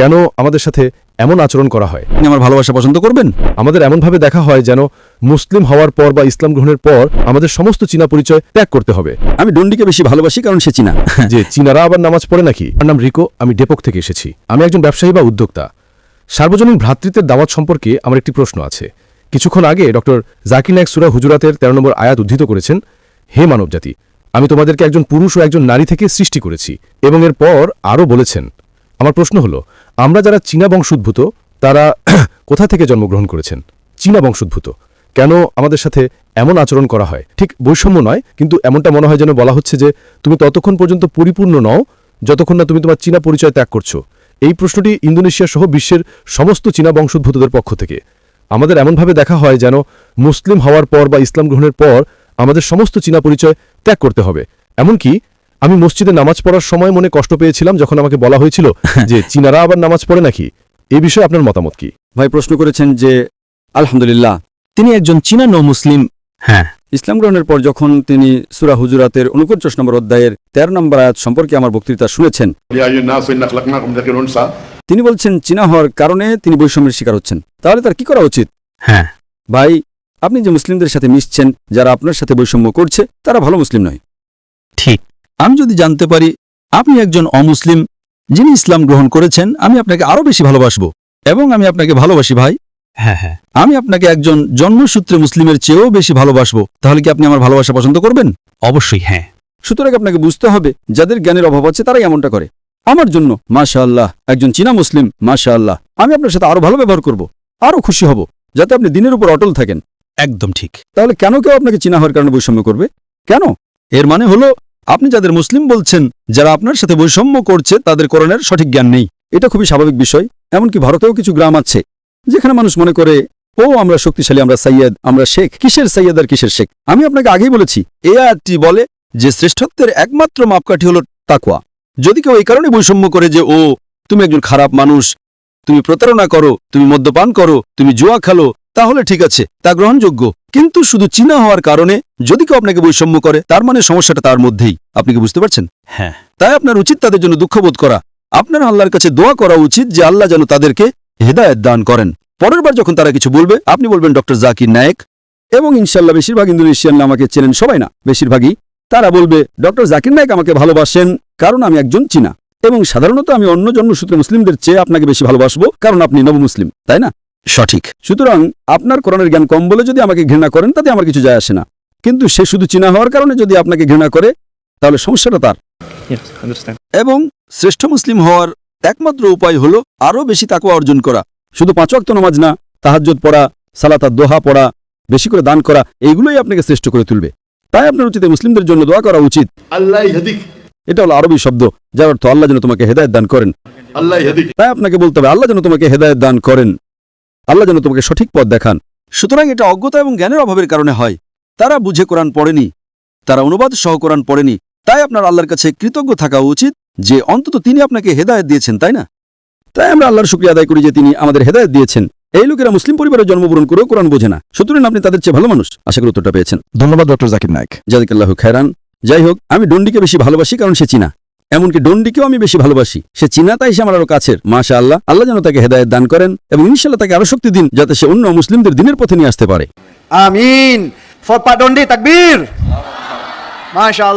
কেন আমাদের সাথে এমন আচরণ করা হয়? আপনি আমার ভালোবাসা পছন্দ করবেন? আমাদের এমনভাবে দেখা হয় যেন মুসলিম হওয়ার পর বা ইসলাম গ্রহণের পর আমাদের সমস্ত চীনা পরিচয় ত্যাগ করতে হবে। আমি ডন্ডিকে বেশি ভালোবাসি কারণ সে চীনা। যে চীনারা আবার নামাজ পড়ে নাকি? আমার নাম রিকো আমি ডেপক থেকে এসেছি। আমি একজন ব্যবসায়ী বা উদ্যোক্তা। সার্বজনীন ভ্রাতৃত্বের দাওয়াত সম্পর্কে আমার একটি প্রশ্ন আছে। কিছুক্ষণ আগে ডক্টর জাকির নায়ক সুরা হুজুরাতের তেরো নম্বর আয়াত উদ্ধৃত করেছেন হে মানবজাতি আমি তোমাদেরকে একজন পুরুষ ও একজন নারী থেকে সৃষ্টি করেছি এবং এরপর আরও বলেছেন আমার প্রশ্ন হলো, আমরা যারা চীনা বংশোদ্ভূত, তারা কোথা থেকে জন্মগ্রহণ করেছেন? চীনা বংশোদ্ভূত। কেন আমাদের সাথে এমন আচরণ করা হয়? ঠিক বৈষম্য নয়, কিন্তু এমনটা মনে হয় যেন বলা হচ্ছে যে, তুমি ততক্ষণ পর্যন্ত পরিপূর্ণ নও, যতক্ষণ না তুমি তোমার চীনা পরিচয় ত্যাগ করছ। এই প্রশ্নটি ইন্দোনেশিয়া সহ বিশ্বের সমস্ত চীনা বংশোদ্ভূতদের পক্ষ থেকে। আমাদের এমনভাবে দেখা হয় যেন মুসলিম হওয়ার পর বা ইসলাম গ্রহণের পর আমাদের সমস্ত চীনা পরিচয় ত্যাগ করতে হবে। এমনকি আমি মসজিদে নামাজ পড়ার সময় মনে কষ্ট পেয়েছিলাম যখন আমাকে বলা হয়েছিল যে চীনারা আবার নামাজ পড়ে নাকি? এ বিষয়ে আপনার মতামত কি? ভাই প্রশ্ন করেছেন যে আলহামদুলিল্লাহ। তিনি একজন চীনা ন মুসলিম হ্যাঁ। ইসলাম গ্রহণের পর যখন তিনি সুরা হুজুরাতের উনপঞ্চাশ নম্বর অধ্যায়ের ১৩ নম্বর আয়াত সম্পর্কে আমার বক্তৃতা শুনেছেন তিনি বলছেন চীনা হওয়ার কারণে তিনি বৈষম্যের শিকার হচ্ছেন। তাহলে তার কি করা উচিত? হ্যাঁ। ভাই আপনি যে মুসলিমদের সাথে মিশছেন যারা আপনার সাথে বৈষম্য করছে তারা ভালো মুসলিম নয়। ঠিক। আমি যদি জানতে পারি আপনি একজন অমুসলিম যিনি ইসলাম গ্রহণ করেছেন আমি আপনাকে আরও বেশি ভালোবাসবো। এবং আমি আপনাকে ভালোবাসি ভাই। হ্যাঁ হ্যাঁ। আমি আপনাকে একজন জন্মসূত্রে মুসলিমের চেয়েও বেশি ভালোবাসবো। তাহলে কি আপনি আমার ভালোবাসা পছন্দ করবেন? অবশ্যই হ্যাঁ। সুতরাং আপনাকে বুঝতে হবে যাদের জ্ঞানের অভাব আছে তারাই এমনটা করে। আমার জন্য মাশা আল্লাহ একজন চীনা মুসলিম মাশা আল্লাহ আমি আপনার সাথে আরও ভালো ব্যবহার করব আরও খুশি হব যাতে আপনি দিনের উপর অটল থাকেন। একদম ঠিক। তাহলে কেন কেউ আপনাকে চীনা হওয়ার কারণে বৈষম্য করবে? কেন? এর মানে হলো আপনি যাদের মুসলিম বলছেন, যারা আপনার সাথে বৈষম্য করছে, তাদের করণের সঠিক জ্ঞান নেই। এটা খুবই স্বাভাবিক বিষয়। এমনকি ভারতেও কিছু গ্রাম আছে, যেখানে মানুষ মনে করে, ও, আমরা শক্তিশালী, আমরা সৈয়দ আমরা শেখ। কিসের সৈয়দ আর কিসের শেখ? আমি আপনাকে আগেই বলেছি এ আয়াতটি বলে যে শ্রেষ্ঠত্বের একমাত্র মাপকাঠি হল তাকওয়া। যদি কেউ এই কারণে বৈষম্য করে যে, ও, তুমি একজন খারাপ মানুষ, তুমি প্রতারণা করো, তুমি মদ্যপান করো, তুমি জুয়া খেলো তাহলে ঠিক আছে তা গ্রহণযোগ্য। কিন্তু শুধু চীনা হওয়ার কারণে যদি কেউ আপনাকে বৈষম্য করে তার মানে সমস্যাটা তার মধ্যেই। আপনি কি বুঝতে পারছেন? হ্যাঁ। তাই আপনার উচিত তাদের জন্য দুঃখবোধ করা। আপনার আল্লাহর কাছে দোয়া করা উচিত যে আল্লাহ যেন তাদেরকে হেদায়ত দান করেন। পরের বার যখন তারা কিছু বলবে আপনি বলবেন ডক্টর জাকির নায়েক এবং ইনশাল্লাহ বেশিরভাগ ইন্দোনেশিয়ান আমাকে চেনেন সবাই না বেশিরভাগই। তারা বলবে ডক্টর জাকির নায়ক আমাকে ভালোবাসেন কারণ আমি একজন চীনা। এবং সাধারণত আমি অন্য জন্মসূত্রে মুসলিমদের চেয়ে আপনাকে বেশি ভালোবাসবো কারণ আপনি নবমুসলিম তাই না? সঠিক। সুতরাং আপনার কোরআনের জ্ঞান কম বলে যদি আমাকে ঘৃণা করেন তাতে আমার কিছু যায় আসে না। কিন্তু সে শুধু চীনা হওয়ার কারণে যদি আপনাকে ঘৃণা করে তাহলে সমস্যাটা তার। এবং শ্রেষ্ঠ মুসলিম হওয়ার একমাত্র উপায় হল আরও বেশি তাকুয়া অর্জন করা। শুধু পাঁচ অক্ত নামাজ না তাহাজ্জত পড়া সালাতা দোহা পড়া বেশি করে দান করা এইগুলোই আপনাকে শ্রেষ্ঠ করে তুলবে। তাই আপনার উচিত মুসলিমদের জন্য দোয়া করা উচিত। আল্লাহ এটা হলো আরবি শব্দ যার অর্থ আল্লাহ যেন তোমাকে হেদায়ত দান করেন। আল্লাহ তাই আপনাকে বলতে হবে আল্লাহ যেন তোমাকে হেদায়ত দান করেন। আল্লাহ যেন তোমাকে সঠিক পথ দেখান। সুতরাং এটা অজ্ঞতা এবং জ্ঞানের অভাবের কারণে হয়। তারা বুঝে কোরআন পড়েনি তারা অনুবাদ সহ কোরআন পড়েনি তাই আপনার আল্লাহর কাছে কৃতজ্ঞ থাকা উচিত যে অন্তত তিনি আপনাকে হেদায়ত দিয়েছেন তাই না? তাই আমরা আল্লাহর শুক্রিয়া আদায় করি যে তিনি আমাদের হেদায়ত দিয়েছেন। এই লোকেরা মুসলিম পরিবারে জন্মগ্রহণ করেও কোরআন বোঝে না। সুতরাং আপনি তাদের চেয়ে ভালো মানুষ। আশা করি উত্তরটা পেয়েছেন। ধন্যবাদ ডক্টর জাকির নায়ক। জাদিকাল্লাহু খায়রান। যাই হোক আমি ডন্ডিকে বেশি ভালোবাসি কারণ সে চীনা। এমনকি ডন্ডিকেও আমি বেশি ভালোবাসি। সে চিনা, তাই সে আমার আরও কাছের। মাশা আল্লাহ আল্লাহ যেন তাকে হেদায়ত দান করেন এবং ইনশাল্লাহ তাকে আরও শক্তি দিন, যাতে সে অন্য মুসলিমদের দিনের পথে নিয়ে আসতে পারে। আমিন। ফর Pak তাকবীর। Allah.